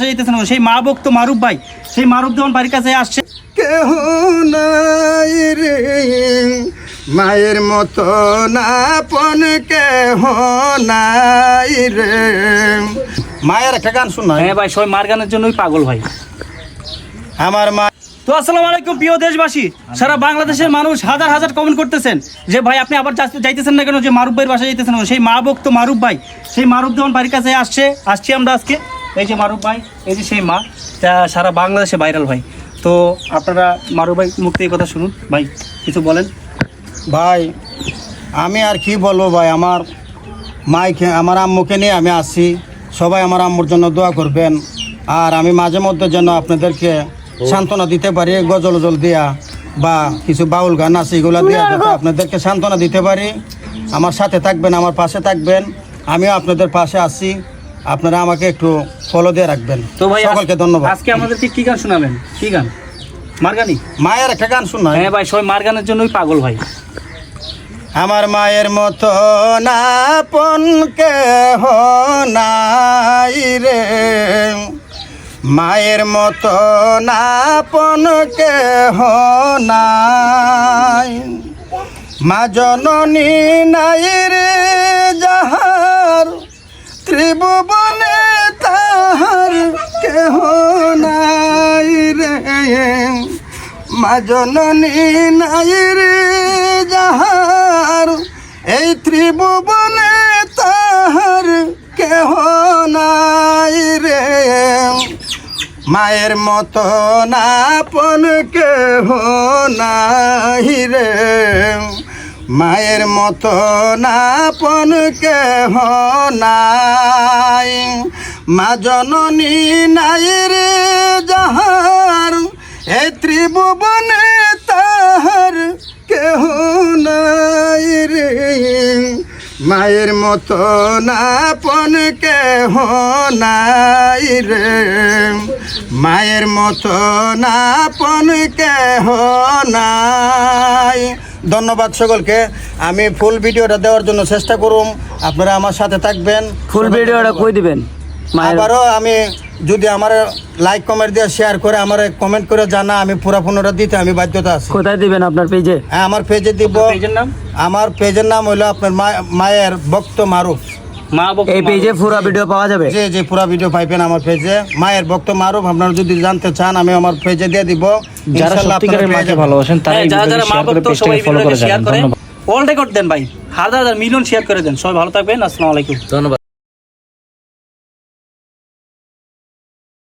না। সেই মা ভক্ত মারুফ ভাই সেই মারুফ দেওয়ান বাড়ির কাছে আসছে কেহ নাই রে মায়ের মতো না পন কেহ নাই রে। মায়ের একটা গান শোনা হ্যাঁ ভাই সবাই মার গানের জন্যই পাগল ভাই। আমার মা তো আসসালামু আলাইকুম প্রিয় দেশবাসী। সারা বাংলাদেশের মানুষ হাজার হাজার কমেন্ট করতেছেন যে ভাই আপনি আবার যাইতেছেন না কেন? যে মারুফ ভাইয়ের বাসায় যাইতেছেন সেই মা ভক্ত মারুফ ভাই সেই মারুফ দেওয়ান বাড়ির কাছে আসছে আসছি আমরা আজকে। এই যে মারুফ ভাই এই যে সেই মা তা সারা বাংলাদেশে ভাইরাল ভাই। তো আপনারা মারুফ ভাই মুক্তি এই কথা শুনুন। ভাই কিছু বলেন। ভাই আমি আর কি বলব ভাই আমার মাইকে আমার আম্মুকে নিয়ে আমি আসি সবাই আমার আম্মুর জন্য দোয়া করবেন। আর আমি মাঝে মধ্যে যেন আপনাদেরকে সান্ত্বনা দিতে পারি গজল জল দিয়া বা কিছু বাউল গান আছে এগুলো দিয়া যাতে আপনাদেরকে সান্ত্বনা দিতে পারি। আমার সাথে থাকবেন আমার পাশে থাকবেন। আমিও আপনাদের পাশে আছি। আপনারা আমাকে একটু ফলো দিয়ে রাখবেন। তো ভাই সকলকে ধন্যবাদ। আজকে আমাদেরকে কি গান শোনাবেন? কি গান? মার গানই মায়ের একটা গান শোনায় হ্যাঁ ভাই সবাই মার গানের জন্যই পাগল ভাই। আমার মায়ের মতো না পন কেহ নাই রে। মায়ের মতো না পন কেহ নাই। মা জননী নাই রে। মা জননী নাই রে যাহার, এই ত্রিভুবনে তাহার কেহ নাই রে। মায়ের মতো না পন কেহ নাই রে। মায়ের মতো না পন কেহ নাই। মা জননী নাই রে যাহার এ ত্রিভুবনে তাহার কেহ নাই রে। মায়ের মতো না পন কেহ নাই রে। মায়ের মতো না পন কেহ নাই। ধন্যবাদ সকলকে। আমি ফুল ভিডিওটা দেওয়ার জন্য চেষ্টা করুম। আপনারা আমার সাথে থাকবেন। ফুল ভিডিওটা কই দিবেন? আবারও আমি যদি আমার লাইক কমেন্ট দিয়ে শেয়ার করে আমার কমেন্ট করে জানা আমি পুরা পনেরোটা দিতে আমি বাধ্যতা আছি। কোথায় দিবেন আপনার পেজে হ্যাঁ আমার পেজে দিব। পেজের নাম? আমার পেজের নাম হইল আপনার মায়ের ভক্ত মারুফ। এই পেজে পুরো ভিডিও পাওয়া যাবে? যে পুরা ভিডিও পাইবেন আমার পেজে মায়ের ভক্ত মারুফ আপনারা যদি জানতে চান আমি আমার পেজে দিয়ে দিব। যারা সত্যিকারের মাকে ভালোবাসেন তারা হ্যাঁ, এই যারা যারা মা শেয়ার করে ভক্ত সবাই পেজটাকে ফলো করে শেয়ার অল রেকর্ড দেন ভাই। হাজার হাজার মিলিয়ন শেয়ার করে দেন। সবাই ভালো থাকবেন। আসসালামু আলাইকুম। ধন্যবাদ।